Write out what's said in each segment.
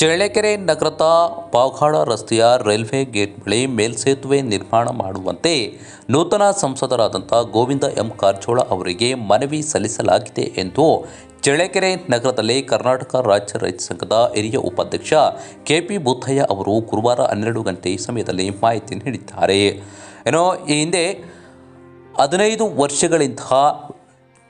ಚಳ್ಳಕೆರೆ ನಗರದ ಪಾವಘಾಡ ರಸ್ತೆಯ railway gate ಬಳಿ ಮೇಲ್ಸೇತುವೆ ನಿರ್ಮಾಣ ಮಾಡುವಂತೆ ನೂತನ ಸಂಸದರಾದಂಥ ಗೋವಿಂದ ಎಂ ಕಾರಜೋಳ ಅವರಿಗೆ ಮನವಿ ಸಲ್ಲಿಸಲಾಗಿದೆ ಎಂದು ಚಳ್ಳಕೆರೆ ನಗರದಲ್ಲಿ ಕರ್ನಾಟಕ ರಾಜ್ಯ ರೈತ ಸಂಘದ ಹಿರಿಯ ಉಪಾಧ್ಯಕ್ಷ ಕೆಪಿ ಬುತ್ತಯ್ಯ ಅವರು ಗುರುವಾರ ಹನ್ನೆರಡು ಗಂಟೆ ಸಮಯದಲ್ಲಿ ಮಾಹಿತಿ ನೀಡಿದ್ದಾರೆ. ಏನೋ ಈ ಹಿಂದೆ ಹದಿನೈದು ವರ್ಷಗಳಿಂದ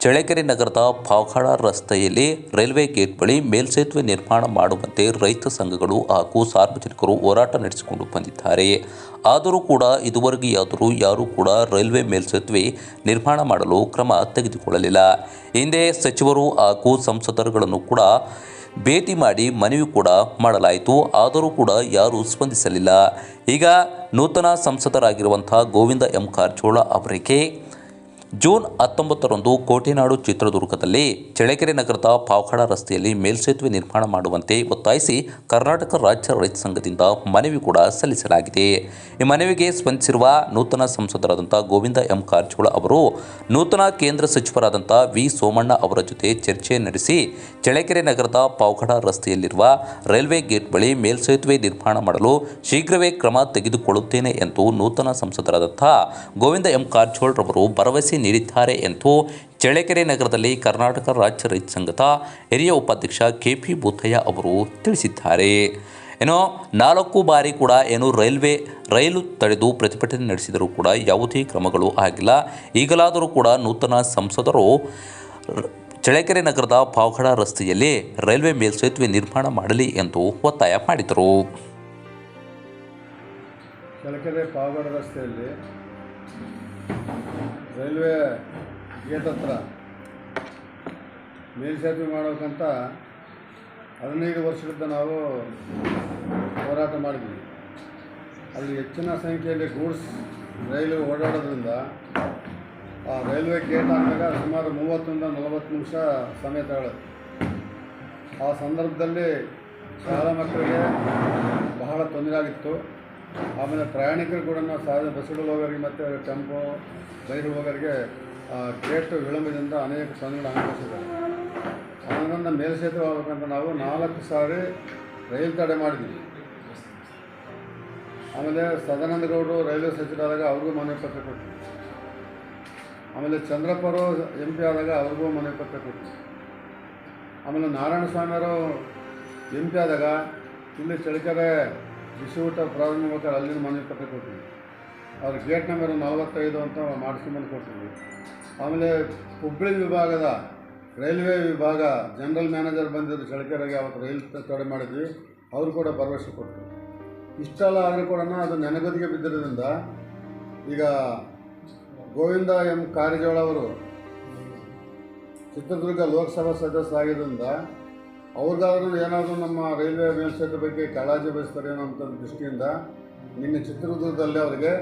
ಚಳ್ಳಕೆರೆ ನಗರದ ಪಾವಘಾಡ ರಸ್ತೆಯಲ್ಲಿ ರೈಲ್ವೆ ಗೇಟ್ ಬಳಿ ಮೇಲ್ಸೇತುವೆ ನಿರ್ಮಾಣ ಮಾಡುವಂತೆ ರೈತ ಸಂಘಗಳು ಹಾಗೂ ಸಾರ್ವಜನಿಕರು ಹೋರಾಟ ನಡೆಸಿಕೊಂಡು ಬಂದಿದ್ದಾರೆ. ಆದರೂ ಕೂಡ ಇದುವರೆಗೆಯಾದರೂ ಯಾರೂ ಕೂಡ ರೈಲ್ವೆ ಮೇಲ್ಸೇತುವೆ ನಿರ್ಮಾಣ ಮಾಡಲು ಕ್ರಮ ತೆಗೆದುಕೊಳ್ಳಲಿಲ್ಲ. ಹಿಂದೆ ಸಚಿವರು ಹಾಗೂ ಸಂಸದರುಗಳನ್ನು ಕೂಡ ಭೇಟಿ ಮಾಡಿ ಮನವಿ ಕೂಡ ಮಾಡಲಾಯಿತು. ಆದರೂ ಕೂಡ ಯಾರೂ ಸ್ಪಂದಿಸಲಿಲ್ಲ. ಈಗ ನೂತನ ಸಂಸದರಾಗಿರುವಂಥ ಗೋವಿಂದ ಎಂ. ಕಾರಜೋಳ ಅವರಿಗೆ ಜೂನ್ ಹತ್ತೊಂಬತ್ತರಂದು ಕೋಟೆನಾಡು ಚಿತ್ರದುರ್ಗದಲ್ಲಿ ಚಳ್ಳಕೆರೆ ನಗರದ ಪಾವಖಡ ರಸ್ತೆಯಲ್ಲಿ ಮೇಲ್ಸೇತುವೆ ನಿರ್ಮಾಣ ಮಾಡುವಂತೆ ಒತ್ತಾಯಿಸಿ ಕರ್ನಾಟಕ ರಾಜ್ಯ ರೈತ ಸಂಘದಿಂದ ಮನವಿ ಕೂಡ ಸಲ್ಲಿಸಲಾಗಿದೆ. ಈ ಮನವಿಗೆ ಸ್ಪಂದಿಸಿರುವ ನೂತನ ಸಂಸದರಾದಂಥ ಗೋವಿಂದ ಎಂ ಕಾರಜೋಳ ಅವರು, ನೂತನ ಕೇಂದ್ರ ಸಚಿವರಾದಂಥ ವಿ ಸೋಮಣ್ಣ ಅವರ ಜೊತೆ ಚರ್ಚೆ ನಡೆಸಿ ಚಳ್ಳಕೆರೆ ನಗರದ ಪಾವಗಡ ರಸ್ತೆಯಲ್ಲಿರುವ ರೈಲ್ವೆ ಗೇಟ್ ಬಳಿ ಮೇಲ್ಸೇತುವೆ ನಿರ್ಮಾಣ ಮಾಡಲು ಶೀಘ್ರವೇ ಕ್ರಮ ತೆಗೆದುಕೊಳ್ಳುತ್ತೇನೆ ಎಂದು ನೂತನ ಸಂಸದರಾದಂಥ ಗೋವಿಂದ ಎಂ ಕಾರಜೋಳರವರು ಭರವಸೆ ನೀಡಿದ್ದಾರೆ ಎಂದು ಚಳ್ಳಕೆರೆ ನಗರದಲ್ಲಿ ಕರ್ನಾಟಕ ರಾಜ್ಯ ರೈತ ಸಂಘದ ಹಿರಿಯ ಉಪಾಧ್ಯಕ್ಷ ಕೆ ಪಿ ಬುತ್ತಯ್ಯ ಅವರು ತಿಳಿಸಿದ್ದಾರೆ. ಏನೋ ನಾಲ್ಕು ಬಾರಿ ಕೂಡ ಏನು ರೈಲ್ವೆ, ರೈಲು ತಡೆದು ಪ್ರತಿಭಟನೆ ನಡೆಸಿದರೂ ಕೂಡ ಯಾವುದೇ ಕ್ರಮಗಳು ಆಗಿಲ್ಲ. ಈಗಲಾದರೂ ಕೂಡ ನೂತನ ಸಂಸದರು ಚಳ್ಳಕೆರೆ ನಗರದ ಪಾವಗಡ ರಸ್ತೆಯಲ್ಲಿ ರೈಲ್ವೆ ಮೇಲ್ಸೇತುವೆ ನಿರ್ಮಾಣ ಮಾಡಲಿ ಎಂದು ಒತ್ತಾಯ ಮಾಡಿದರು. ಚಳ್ಳಕೆರೆ ಪಾವಗಡ ರಸ್ತೆಯಲ್ಲಿ ರೈಲ್ವೆ ಗೇಟ್ ಹತ್ರ ಮೇಲ್ಸೇತುವೆ ಮಾಡೋಕ್ಕಂತ ಹದಿನೈದು ವರ್ಷದಿಂದ ನಾವು ಹೋರಾಟ ಮಾಡಿದ್ವಿ. ಅಲ್ಲಿ ಹೆಚ್ಚಿನ ಸಂಖ್ಯೆಯಲ್ಲಿ ಗೂಡ್ಸ್ ರೈಲು ಓಡಾಡೋದ್ರಿಂದ ಆ ರೈಲ್ವೆ ಗೇಟ್ ಹಾಕಿದಾಗ ಸುಮಾರು ಮೂವತ್ತರಿಂದ ನಲವತ್ತು ನಿಮಿಷ ಸಮಯ ತಗೊಳ್ಳೋದು ಆ ಸಂದರ್ಭದಲ್ಲಿ ಶಾಲಾ ಮಕ್ಕಳಿಗೆ ಬಹಳ ತೊಂದರೆ ಆಗಿತ್ತು. ಆಮೇಲೆ ಪ್ರಯಾಣಿಕರು ಕೂಡ ಸಾಧಾರಣ ಬಸ್ಸುಗಳು ಹೋಗೋರಿಗೆ ಮತ್ತು ಟೆಂಪೋ ರೈಲು ಹೋಗೋರಿಗೆ ಗೇಟ್ ವಿಳಂಬದಿಂದ ಅನೇಕ ತೊಂದರೆಗಳು ಅನುಭವಿಸಿದ್ದಾರೆ. ಅದರಿಂದ ಮೇಲ್ಸೇತುವೆ ಆಗಬೇಕಂತ ನಾವು ನಾಲ್ಕು ಸಾರಿ ರೈಲು ತಡೆ ಮಾಡಿದ್ವಿ. ಆಮೇಲೆ ಸದಾನಂದ ಗೌಡರು ರೈಲ್ವೆ ಸಚಿವರಾದಾಗ ಅವ್ರಿಗೂ ಮನವಿ ಪತ್ರ ಕೊಟ್ಟರು ಆಮೇಲೆ ಚಂದ್ರಪ್ಪರು ಎಂ ಪಿ ಆದಾಗ ಅವ್ರಿಗೂ ಮನವಿ ಪತ್ರ ಕೊಟ್ಟರು ಆಮೇಲೆ ನಾರಾಯಣ ಸ್ವಾಮಿಯವರು ಎಂ ಪಿ ಆದಾಗ ಇಲ್ಲಿ ಚಳಿಕೆರೆ ಬಿಸಿ ಊಟ ಪ್ರಾರಂಭ ಅಲ್ಲಿಂದ ಮನವಿ ಪತ್ರ ಕೊಟ್ಟಿದ್ವಿ ಅವ್ರ ಗೇಟ್ ನಂಬರ್ ನಲವತ್ತೈದು ಅಂತ ಮಾಡಿಸ್ಕೊಂಬಂದು ಕೊಟ್ಟಿದ್ವಿ ಆಮೇಲೆ ಹುಬ್ಬಳ್ಳಿ ವಿಭಾಗದ ರೈಲ್ವೆ ವಿಭಾಗ ಜನರಲ್ ಮ್ಯಾನೇಜರ್ ಬಂದಿದ್ದು ಚಳಕೆರೆಗೆ ಅವತ್ತು ರೈಲ್ ತಡೆ ಮಾಡಿದ್ವಿ. ಅವರು ಕೂಡ ಭರವಸೆ ಕೊಟ್ಟರು. ಇಷ್ಟೆಲ್ಲ ಆದರೂ ಕೂಡ ಅದು ನೆನಗದಿಗೆ ಬಿದ್ದಿರೋದ್ರಿಂದ ಈಗ ಗೋವಿಂದ ಎಂ. ಕಾರಜೋಳ ಅವರು ಚಿತ್ರದುರ್ಗ ಲೋಕಸಭಾ ಸದಸ್ಯರಾಗಿದ್ದರಿಂದ ಅವ್ರಿಗಾದ್ರೂ ಏನಾದರೂ ನಮ್ಮ ರೈಲ್ವೆ ಮೇಲ್ಸೇತುವೆ ಬಗ್ಗೆ ಕಾಳಜಿ ವಹಿಸ್ತಾರೆ ಅನ್ನೋ ದೃಷ್ಟಿಯಿಂದ ನಿನ್ನೆ ಚಿತ್ರದುರ್ಗದಲ್ಲಿ ಅವರಿಗೆ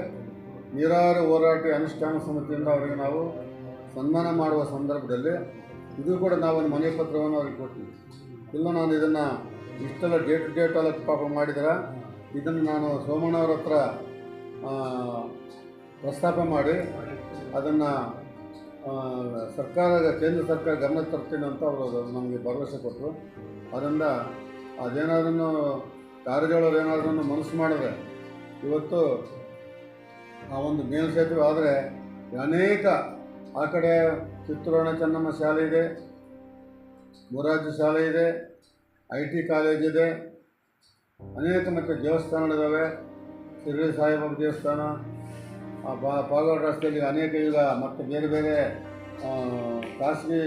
ನೀರಾವರಿ ಹೋರಾಟ ಅನುಷ್ಠಾನ ಸಮಿತಿಯಿಂದ ಅವರಿಗೆ ನಾವು ಸನ್ಮಾನ ಮಾಡುವ ಸಂದರ್ಭದಲ್ಲಿ ಇದು ಕೂಡ ನಾವು ಒಂದು ಮನೆ ಪತ್ರವನ್ನು ಅವ್ರಿಗೆ ಕೊಡ್ತೀವಿ. ಇಲ್ಲ ನಾನು ಇದನ್ನು ಇಷ್ಟೆಲ್ಲ ಡೇಟ್ ಡೇಟ್ ಎಲ್ಲ ಪಾಪ ಮಾಡಿದ್ರೆ, ಇದನ್ನು ನಾನು ಸೋಮಣ್ಣವ್ರ ಹತ್ರ ಪ್ರಸ್ತಾಪ ಮಾಡಿ ಅದನ್ನು ಸರ್ಕಾರ ಕೇಂದ್ರ ಸರ್ಕಾರ ಗಮನ ತರ್ತೀನಿ ಅಂತ ಅವರು ನಮಗೆ ಭರವಸೆ ಕೊಟ್ಟರು ಅದರಿಂದ ಅದೇನಾದ್ರೂ ಕಾರಜೋಳರು ಏನಾದ್ರೂ ಮನಸ್ಸು ಮಾಡಿದ್ರೆ ಇವತ್ತು ಆ ಒಂದು ಮೇಲ್ಸೇತುವೆ ಆದರೆ ಅನೇಕ ಆ ಕಡೆ ಚಿತ್ರೋಣ ಚೆನ್ನಮ್ಮ ಶಾಲೆ ಇದೆ, ಮೊರಾರ್ಜಿ ಶಾಲೆ ಇದೆ, ಐ ಟಿ ಕಾಲೇಜ್ ಇದೆ, ಅನೇಕ ಮತ್ತು ದೇವಸ್ಥಾನಗಳಿದ್ದಾವೆ ಶಿರಡಿ ಸಾಯಿಬಾಬಾ ದೇವಸ್ಥಾನ ಪಾಗೋಡ್ ರಸ್ತೆಯಲ್ಲಿ ಅನೇಕ ಈಗ ಮತ್ತು ಬೇರೆ ಬೇರೆ ಖಾಸಗಿ